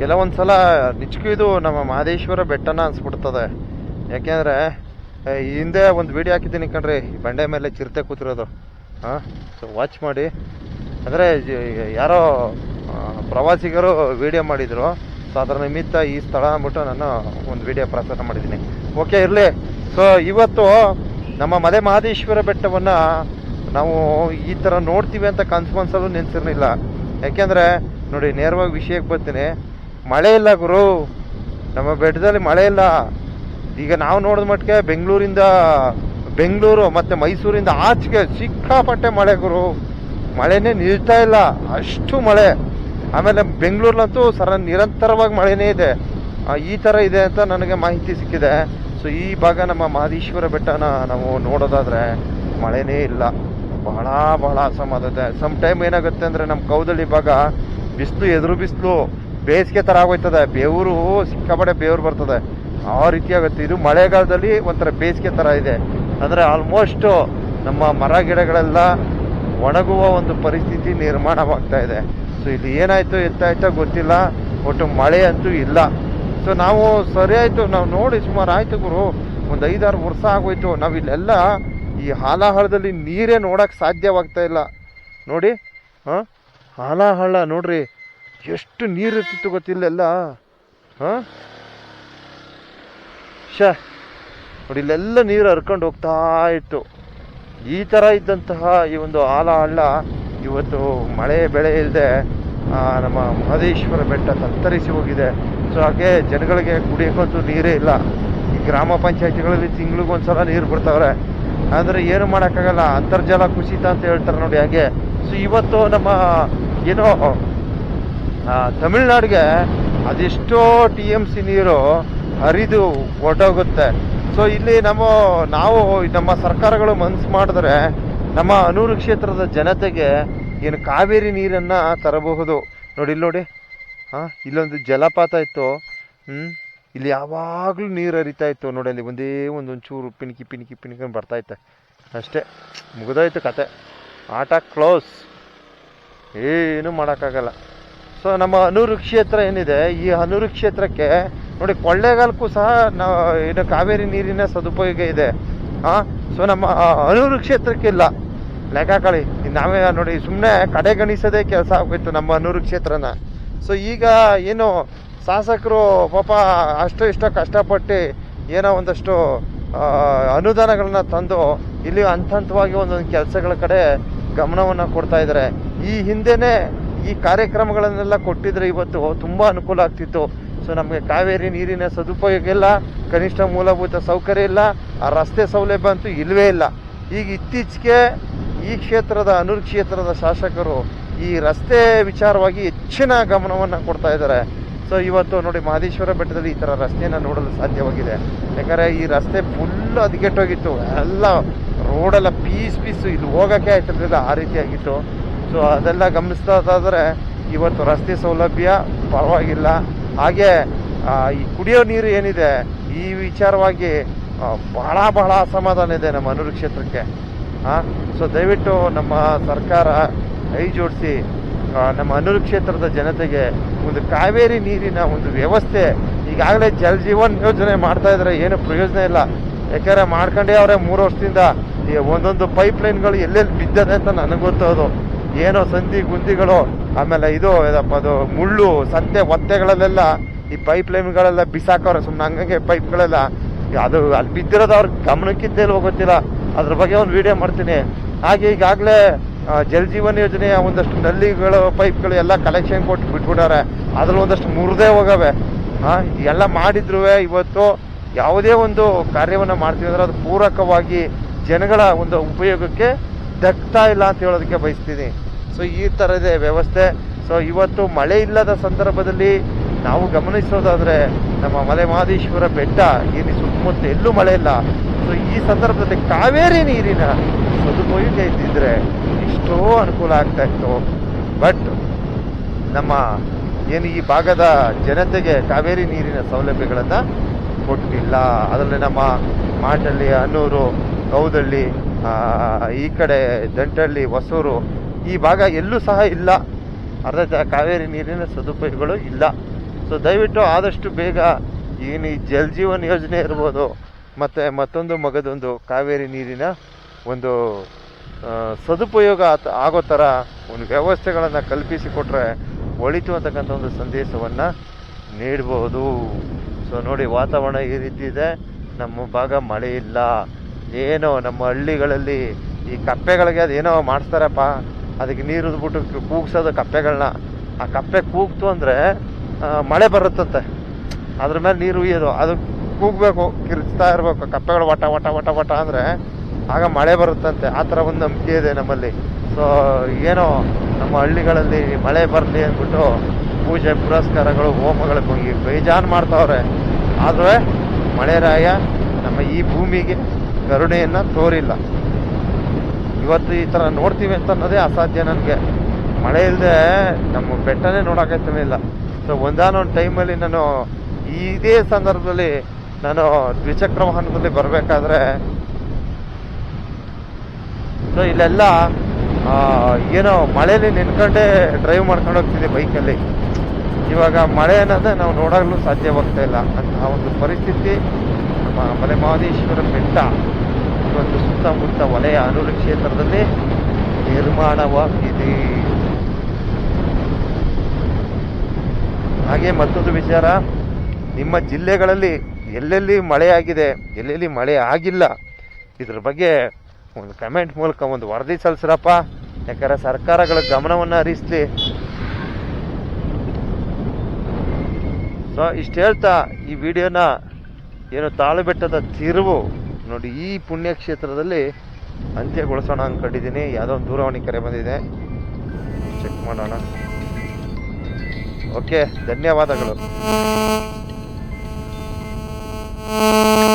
ಕೆಲವೊಂದು ಸಲ ನಿಜಕ್ಕೂ ಇದು ನಮ್ಮ ಮಹದೇಶ್ವರ ಬೆಟ್ಟನ ಅನ್ಸ್ಬಿಡ್ತದೆ. ಯಾಕೆಂದರೆ ಹಿಂದೆ ಒಂದು ವಿಡಿಯೋ ಹಾಕಿದ್ದೀನಿ ಕಣ್ರಿ ಬಂಡೆ ಮೇಲೆ ಚಿರತೆ ಕೂತಿರೋದು. ಹಾಂ ಸೊ ವಾಚ್ ಮಾಡಿ. ಅಂದರೆ ಯಾರೋ ಪ್ರವಾಸಿಗರು ವಿಡಿಯೋ ಮಾಡಿದರು. ಸೊ ಅದರ ನಿಮಿತ್ತ ಈ ಸ್ಥಳ ಅಂದ್ಬಿಟ್ಟು ನಾನು ಒಂದು ವಿಡಿಯೋ ಪ್ರಸಾರ ಮಾಡಿದ್ದೀನಿ. ಓಕೆ ಇರಲಿ. ಸೊ ಇವತ್ತು ನಮ್ಮ ಮಲೆ ಮಹದೇಶ್ವರ ಬೆಟ್ಟವನ್ನು ನಾವು ಈ ಥರ ನೋಡ್ತೀವಿ ಅಂತ ಕನ್ಸು ಮನ್ಸಲ್ಲೂ ನೆನ್ಸಿರ್ಲಿಲ್ಲ. ಯಾಕೆಂದರೆ, ನೋಡಿ, ನೇರವಾಗಿ ವಿಷಯಕ್ಕೆ ಬರ್ತೀನಿ. ಮಳೆ ಇಲ್ಲ ಗುರು. ನಮ್ಮ ಬೆಟ್ಟದಲ್ಲಿ ಮಳೆ ಇಲ್ಲ. ಈಗ ನಾವು ನೋಡಿದ ಮಟ್ಟಿಗೆ ಬೆಂಗಳೂರಿಂದ ಬೆಂಗಳೂರು ಮತ್ತು ಮೈಸೂರಿಂದ ಆಚೆಗೆ ಸಿಕ್ಕಾಪಟ್ಟೆ ಮಳೆ ಗುರು. ಮಳೆನೇ ನಿಲ್ತಾ ಇಲ್ಲ. ಅಷ್ಟು ಮಳೆ. ಆಮೇಲೆ ಬೆಂಗಳೂರ್ನಂತೂ ಸರ ನಿರಂತರವಾಗಿ ಮಳೆನೇ ಇದೆ. ಈ ಥರ ಇದೆ ಅಂತ ನನಗೆ ಮಾಹಿತಿ ಸಿಕ್ಕಿದೆ. ಸೊ ಈ ಭಾಗ ನಮ್ಮ ಮಹದೇಶ್ವರ ಬೆಟ್ಟನ ನಾವು ನೋಡೋದಾದ್ರೆ ಮಳೆನೇ ಇಲ್ಲ. ಬಹಳ ಬಹಳ ಅಸಮಾಧಾನ ಸಮ್ ಟೈಮ್ ಏನಾಗುತ್ತೆ ಅಂದರೆ ನಮ್ಮ ಕೌದಳ್ಳಿ ಭಾಗ ಬಿಸಿಲು, ಎದುರು ಬಿಸಿಲು. ಬೇಸಿಗೆ ಥರ ಆಗೋಯ್ತದೆ. ಬೆವರು ಸಿಕ್ಕಾಪಟ್ಟೆ ಬೆವರು ಬರ್ತದೆ. ಆ ರೀತಿ ಆಗುತ್ತೆ. ಇದು ಮಳೆಗಾಲದಲ್ಲಿ ಒಂಥರ ಬೇಸಿಗೆ ಥರ ಇದೆ. ಅಂದರೆ ಆಲ್ಮೋಸ್ಟ್ ನಮ್ಮ ಮರ ಗಿಡಗಳೆಲ್ಲ ಒಣಗುವ ಒಂದು ಪರಿಸ್ಥಿತಿ ನಿರ್ಮಾಣವಾಗ್ತಾ ಇದೆ. ಸೊ ಇಲ್ಲಿ ಏನಾಯ್ತು, ಎತ್ತಾಯ್ತೋ ಗೊತ್ತಿಲ್ಲ. ಒಟ್ಟು ಮಳೆ ಅಂತೂ ಇಲ್ಲ. ಸೊ ನಾವು ಸರಿ ಆಯ್ತು ನಾವು ನೋಡಿ ಸುಮಾರು ಆಯಿತು ಗುರು. ಒಂದು ಐದಾರು ವರ್ಷ ಆಗೋಯ್ತು. ನಾವು ಇಲ್ಲೆಲ್ಲ ಈ ಹಾಲಾಹಳದಲ್ಲಿ ನೀರೇ ನೋಡಕ್ಕೆ ಸಾಧ್ಯವಾಗ್ತಾ ಇಲ್ಲ. ನೋಡಿ, ಹಾಂ? ಹಾಲಾಹಳ ನೋಡ್ರಿ. ಎಷ್ಟು ನೀರು ಇರ್ತಿತ್ತು ಗೊತ್ತಿಲ್ಲೆಲ್ಲ ಹಾಂ? ಶ, ನೋಡಿ ಇಲ್ಲೆಲ್ಲ ನೀರು ಹರ್ಕೊಂಡು ಹೋಗ್ತಾ ಇತ್ತು. ಈ ಥರ ಇದ್ದಂತಹ ಈ ಒಂದು ಆಲ ಹಳ್ಳ ಇವತ್ತು ಮಳೆ ಬೆಳೆ ಇಲ್ಲದೆ ನಮ್ಮ ಮಹದೇಶ್ವರ ಬೆಟ್ಟ ತತ್ತರಿಸಿ ಹೋಗಿದೆ. ಸೊ, ಹಾಗೆ ಜನಗಳಿಗೆ ಕುಡಿಯೋಕ್ಕಂತೂ ನೀರೇ ಇಲ್ಲ. ಈ ಗ್ರಾಮ ಪಂಚಾಯತಿಗಳಲ್ಲಿ ತಿಂಗಳಿಗೊಂದ್ಸಲ ನೀರು ಬಿಡ್ತಾವ್ರೆ ಆದರೆ ಏನು ಮಾಡೋಕ್ಕಾಗಲ್ಲ, ಅಂತರ್ಜಲ ಕುಸಿತ ಅಂತ ಹೇಳ್ತಾರೆ ನೋಡಿ ಹಾಗೆ. ಸೊ, ಇವತ್ತು ನಮ್ಮ, ಏನೋ ತಮಿಳ್ನಾಡಿಗೆ ಅದೆಷ್ಟೋ ಟಿ ಎಂ ಸಿ ನೀರು ಹರಿದು ಹೊರಟೋಗುತ್ತೆ ಸೊ ಇಲ್ಲಿ ನಮ್ಮ, ನಾವು ನಮ್ಮ ಸರ್ಕಾರಗಳು ಮನಸ್ಸು ಮಾಡಿದ್ರೆ ನಮ್ಮ ಅನೂರು ಕ್ಷೇತ್ರದ ಜನತೆಗೆ ಏನು ಕಾವೇರಿ ನೀರನ್ನು ತರಬಹುದು. ನೋಡಿ, ಇಲ್ಲಿ ನೋಡಿ. ಹಾಂ ಇಲ್ಲೊಂದು ಜಲಪಾತ ಇತ್ತು. ಹ್ಞೂ ಇಲ್ಲಿ ಯಾವಾಗಲೂ ನೀರು ಹರಿತಾ ಇತ್ತು. ನೋಡಿ, ಅಲ್ಲಿ ಒಂದೇ ಒಂದು ಒಂಚೂರು ಪಿಣಿಕಿ ಪಿಣಿಕಿ ಪಿಣಿಕಿ ಬರ್ತಾ ಇತ್ತೆ. ಅಷ್ಟೇ, ಮುಗಿದೋಯ್ತು ಕತೆ. ಆಟ ಕ್ಲೋಸ್ ಏನು ಮಾಡೋಕ್ಕಾಗಲ್ಲ. ಸೊ ನಮ್ಮ ಅನೂರು ಕ್ಷೇತ್ರ ಏನಿದೆ, ಈ ಅನೂರು ಕ್ಷೇತ್ರಕ್ಕೆ ನೋಡಿ ಕೊಳ್ಳೇಗಾಲಕ್ಕೂ ಸಹ ಏನು ಕಾವೇರಿ ನೀರಿನ ಸದುಪಯೋಗ ಇದೆ. ಹಾಂ ಸೊ ನಮ್ಮ ಅನೂರು ಕ್ಷೇತ್ರಕ್ಕಿಲ್ಲ ಲೆಕ್ಕಾಕಳಿ, ನಾವೇ ನೋಡಿ ಸುಮ್ಮನೆ ಕಡೆಗಣಿಸೋದೇ ಕೆಲಸ ಆಗೋಯ್ತು ನಮ್ಮ ಅನೂರು ಕ್ಷೇತ್ರನ. ಸೊ ಈಗ ಏನು ಶಾಸಕರು ಪಾಪ ಅಷ್ಟು ಇಷ್ಟೋ ಕಷ್ಟಪಟ್ಟು ಏನೋ ಒಂದಷ್ಟು ಅನುದಾನಗಳನ್ನ ತಂದು ಇಲ್ಲಿ ಹಂತ ಹಂತವಾಗಿ ಒಂದೊಂದು ಕೆಲಸಗಳ ಕಡೆ ಗಮನವನ್ನು ಕೊಡ್ತಾ ಇದ್ದಾರೆ ಈ ಹಿಂದೆನೇ ಈ ಕಾರ್ಯಕ್ರಮಗಳನ್ನೆಲ್ಲ ಕೊಟ್ಟಿದ್ರೆ ಇವತ್ತು ತುಂಬ ಅನುಕೂಲ ಆಗ್ತಿತ್ತು. ಸೊ ನಮಗೆ ಕಾವೇರಿ ನೀರಿನ ಸದುಪಯೋಗ ಇಲ್ಲ, ಕನಿಷ್ಠ ಮೂಲಭೂತ ಸೌಕರ್ಯ ಇಲ್ಲ, ಆ ರಸ್ತೆ ಸೌಲಭ್ಯ ಅಂತೂ ಇಲ್ಲವೇ ಇಲ್ಲ. ಈಗ ಇತ್ತೀಚೆಗೆ ಈ ಕ್ಷೇತ್ರದ, ಅನೂರ್ ಕ್ಷೇತ್ರದ ಶಾಸಕರು ಈ ರಸ್ತೆ ವಿಚಾರವಾಗಿ ಹೆಚ್ಚಿನ ಗಮನವನ್ನು ಕೊಡ್ತಾ ಇದ್ದಾರೆ. ಸೊ ಇವತ್ತು ನೋಡಿ ಮಹದೇಶ್ವರ ಬೆಟ್ಟದಲ್ಲಿ ಈ ಥರ ರಸ್ತೆಯನ್ನು ನೋಡಲು ಸಾಧ್ಯವಾಗಿದೆ. ಯಾಕಂದರೆ ಈ ರಸ್ತೆ ಫುಲ್ ಅದಿಗೆಟ್ಟೋಗಿತ್ತು ಎಲ್ಲ ರೋಡೆಲ್ಲ ಪೀಸ್ ಪೀಸು, ಇಲ್ಲಿ ಹೋಗೋಕ್ಕೆ ಆಯ್ತಿರ್ಲಿಲ್ಲ ಆ ರೀತಿಯಾಗಿತ್ತು ಸೊ ಅದೆಲ್ಲ ಗಮನಿಸ್ತಾದ್ರೆ ಇವತ್ತು ರಸ್ತೆ ಸೌಲಭ್ಯ ಪರವಾಗಿಲ್ಲ. ಹಾಗೆ ಈ ಕುಡಿಯೋ ನೀರು ಏನಿದೆ, ಈ ವಿಚಾರವಾಗಿ ಬಹಳ ಬಹಳ ಅಸಮಾಧಾನ ಇದೆ ನಮ್ಮ ಅನೂರು ಕ್ಷೇತ್ರಕ್ಕೆ. ಹಾಂ ಸೊ ದಯವಿಟ್ಟು ನಮ್ಮ ಸರ್ಕಾರ ಕೈ ಜೋಡಿಸಿ ನಮ್ಮ ಅನೂರು ಕ್ಷೇತ್ರದ ಜನತೆಗೆ ಒಂದು ಕಾವೇರಿ ನೀರಿನ ಒಂದು ವ್ಯವಸ್ಥೆ ಈಗಾಗಲೇ ಜಲ್ ಜೀವನ್ ಯೋಜನೆ ಮಾಡ್ತಾ ಇದ್ರೆ ಏನು ಪ್ರಯೋಜನ ಇಲ್ಲ. ಯಾಕಂದರೆ ಮಾಡ್ಕೊಂಡೇ ಅವರೇ ಮೂರು ವರ್ಷದಿಂದ ಒಂದೊಂದು ಪೈಪ್ ಲೈನ್ಗಳು ಎಲ್ಲೆಲ್ಲಿ ಬಿದ್ದದೆ ಅಂತ ನನಗೆ ಗೊತ್ತೋದು ಏನೋ ಸಂಧಿ ಗುಂದಿಗಳು ಆಮೇಲೆ ಇದು ಏನಪ್ಪ ಅದು ಮುಳ್ಳು, ಸಂತೆ, ಒತ್ತೆಗಳಲ್ಲೆಲ್ಲ ಈ ಪೈಪ್ ಲೈನ್ಗಳೆಲ್ಲ ಬಿಸಾಕವ್ರೆ ಸುಮ್ಮನೆ ಹಂಗಂಗೆ ಪೈಪ್ಗಳೆಲ್ಲ ಅದು ಅಲ್ಲಿ ಬಿದ್ದಿರೋದು ಅವ್ರ ಗಮನಕ್ಕಿಂತ ಗೊತ್ತಿಲ್ಲ. ಅದ್ರ ಬಗ್ಗೆ ಒಂದು ವಿಡಿಯೋ ಮಾಡ್ತೀನಿ. ಹಾಗೆ ಈಗಾಗಲೇ ಜಲ್ ಜೀವನ್ ಯೋಜನೆಯ ಒಂದಷ್ಟು ನಲ್ಲಿಗಳು ಪೈಪ್ಗಳು ಎಲ್ಲ ಕಲೆಕ್ಷನ್ ಕೊಟ್ಟು ಬಿಟ್ಬಿಟ್ಟಾರೆ. ಅದ್ರಲ್ಲಿ ಒಂದಷ್ಟು ಮುರಿದೇ ಹೋಗವೆ. ಎಲ್ಲ ಮಾಡಿದ್ರು ಇವತ್ತು ಯಾವುದೇ ಒಂದು ಕಾರ್ಯವನ್ನು ಮಾಡ್ತೀವಿ ಅಂದ್ರೆ ಅದು ಪೂರಕವಾಗಿ ಜನಗಳ ಒಂದು ಉಪಯೋಗಕ್ಕೆ ದಕ್ತಾ ಇಲ್ಲ ಅಂತ ಹೇಳೋದಕ್ಕೆ ಬಯಸ್ತೀನಿ. ಸೊ ಈ ಥರದ ವ್ಯವಸ್ಥೆ. ಸೊ ಇವತ್ತು ಮಳೆ ಇಲ್ಲದ ಸಂದರ್ಭದಲ್ಲಿ ನಾವು ಗಮನಿಸೋದಾದರೆ ನಮ್ಮ ಮಲೆ ಮಹದೇಶ್ವರ ಬೆಟ್ಟ ಏನು ಸುತ್ತಮುತ್ತ ಎಲ್ಲೂ ಮಳೆ ಇಲ್ಲ. ಸೊ ಈ ಸಂದರ್ಭದಲ್ಲಿ ಕಾವೇರಿ ನೀರಿನ ಸದುಪಯೋಗ ಇದ್ದಿದ್ರೆ ಎಷ್ಟೋ ಅನುಕೂಲ ಆಗ್ತಾ ಇತ್ತು. ಬಟ್ ನಮ್ಮ ಏನು ಈ ಭಾಗದ ಜನತೆಗೆ ಕಾವೇರಿ ನೀರಿನ ಸೌಲಭ್ಯಗಳನ್ನು ಕೊಟ್ಟಿಲ್ಲ. ಅದರಲ್ಲಿ ನಮ್ಮ ಮಾಟಳ್ಳಿ, ಅನ್ನೂರು ಕೌದಳ್ಳಿ ಈ ಕಡೆ ದಂಟಳ್ಳಿ, ಹೊಸೂರು, ಈ ಭಾಗ ಎಲ್ಲೂ ಸಹ ಇಲ್ಲ. ಅರ್ಧ ಕಾವೇರಿ ನೀರಿನ ಸದುಪಯೋಗಗಳು ಇಲ್ಲ. ಸೊ ದಯವಿಟ್ಟು ಆದಷ್ಟು ಬೇಗ ಏನು ಈ ಜಲ್ ಜೀವನ್ ಯೋಜನೆ ಇರ್ಬೋದು, ಮತ್ತು ಮತ್ತೊಂದು ಮಗದೊಂದು ಕಾವೇರಿ ನೀರಿನ ಒಂದು ಸದುಪಯೋಗ ಆಗೋ ಥರ ಒಂದು ವ್ಯವಸ್ಥೆಗಳನ್ನು ಕಲ್ಪಿಸಿಕೊಟ್ರೆ ಒಳಿತು ಅಂತಕ್ಕಂಥ ಒಂದು ಸಂದೇಶವನ್ನು ನೀಡಬಹುದು ಸೊ ನೋಡಿ ವಾತಾವರಣ ಈ ರೀತಿ ಇದೆ. ನಮ್ಮ ಭಾಗ ಮಳೆ ಇಲ್ಲ. ಏನೋ ನಮ್ಮ ಹಳ್ಳಿಗಳಲ್ಲಿ ಈ ಕಪ್ಪೆಗಳಿಗೆ ಅದೇನೋ ಮಾಡಿಸ್ತಾರಪ್ಪ. ಅದಕ್ಕೆ ನೀರು ಉದ್ಬಿಟ್ಟು ಕೂಗ್ಸೋದು ಕಪ್ಪೆಗಳನ್ನ ಆ ಕಪ್ಪೆ ಕೂಗ್ತು ಅಂದರೆ ಮಳೆ ಬರುತ್ತಂತೆ. ಅದ್ರ ಮೇಲೆ ನೀರು ಉಯ್ಯೋದು. ಅದು ಕೂಗಬೇಕು, ಕಿರ್ಚ್ತಾ ಇರಬೇಕು. ಕಪ್ಪೆಗಳು ವಟ ವಟ ವಟ ವಟ ಅಂದರೆ ಆಗ ಮಳೆ ಬರುತ್ತಂತೆ. ಆ ಥರ ಒಂದು ನಂಬಿಕೆ ಇದೆ ನಮ್ಮಲ್ಲಿ. ಸೊ ಏನೋ ನಮ್ಮ ಹಳ್ಳಿಗಳಲ್ಲಿ ಮಳೆ ಬರಲಿ ಅಂದ್ಬಿಟ್ಟು ಪೂಜೆ, ಪುರಸ್ಕಾರಗಳು, ಹೋಮಗಳು ಹೋಗಿ ಬೇಜಾನ್ ಮಾಡ್ತಾವ್ರೆ. ಆದರೆ ಮಳೆರಾಯ ನಮ್ಮ ಈ ಭೂಮಿಗೆ ಕರುಣೆಯನ್ನು ತೋರಿಲ್ಲ. ಇವತ್ತು ಈ ಥರ ನೋಡ್ತೀವಿ ಅಂತ ಅನ್ನೋದೇ ಅಸಾಧ್ಯ ನನಗೆ. ಮಳೆ ಇಲ್ಲದೆ ನಮ್ಮ ಬೆಟ್ಟನೇ ನೋಡೋಕ್ಕಾಗ್ತಿರಲಿಲ್ಲ ಸೊ ಒಂದಾನೊಂದು ಟೈಮಲ್ಲಿ ನಾನು ಇದೇ ಸಂದರ್ಭದಲ್ಲಿ ನಾನು ದ್ವಿಚಕ್ರ ವಾಹನದಲ್ಲಿ ಬರಬೇಕಾದ್ರೆ ಸೊ ಇಲ್ಲೆಲ್ಲ ಏನೋ ಮಳೆಯಲ್ಲಿ ನಿನ್ಕೊಂಡೇ ಡ್ರೈವ್ ಮಾಡ್ಕೊಂಡು ಹೋಗ್ತಿದ್ದೆ ಬೈಕಲ್ಲಿ ಇವಾಗ ಮಳೆ ಅನ್ನೋದೇ ನಾವು ನೋಡಲು ಸಾಧ್ಯವಾಗ್ತಾ ಇಲ್ಲ. ಅಂತಹ ಒಂದು ಪರಿಸ್ಥಿತಿ ನಮ್ಮ ಮಲೆ ಮಹದೇಶ್ವರ ಬೆಟ್ಟ. ಒಂದು ಸುತ್ತಮುತ್ತ ವಲಯ ಅನುರ ಕ್ಷೇತ್ರದಲ್ಲಿ ನಿರ್ಮಾಣವಾಗಿದೆ. ಹಾಗೆ ಮತ್ತೊಂದು ವಿಚಾರ. ನಿಮ್ಮ ಜಿಲ್ಲೆಗಳಲ್ಲಿ ಎಲ್ಲೆಲ್ಲಿ ಮಳೆ ಆಗಿದೆ ಎಲ್ಲೆಲ್ಲಿ ಮಳೆ ಆಗಿಲ್ಲ, ಇದ್ರ ಬಗ್ಗೆ ಒಂದು ಕಮೆಂಟ್ ಮೂಲಕ ಒಂದು ವರದಿ ಸಲ್ಲಿಸ್ರಪ್ಪ. ಯಾಕಂದ್ರೆ ಸರ್ಕಾರಗಳ ಗಮನವನ್ನು ಹರಿಸ್ಲಿ. ಸೊ ಇಷ್ಟು ಹೇಳ್ತಾ ಈ ವಿಡಿಯೋನ ಏನು ತಾಳು ಬೆಟ್ಟದ ತಿರುವು ನೋಡಿ ಈ ಪುಣ್ಯಕ್ಷೇತ್ರದಲ್ಲಿ ಅಂತ್ಯಗೊಳಿಸೋಣ ಅಂದ್ಕೊಂಡಿದ್ದೀನಿ ಯಾವುದೋ ಒಂದು ದೂರವಾಣಿ ಕರೆ ಬಂದಿದೆ. ಚೆಕ್ ಮಾಡೋಣ. ಓಕೆ ಧನ್ಯವಾದಗಳು.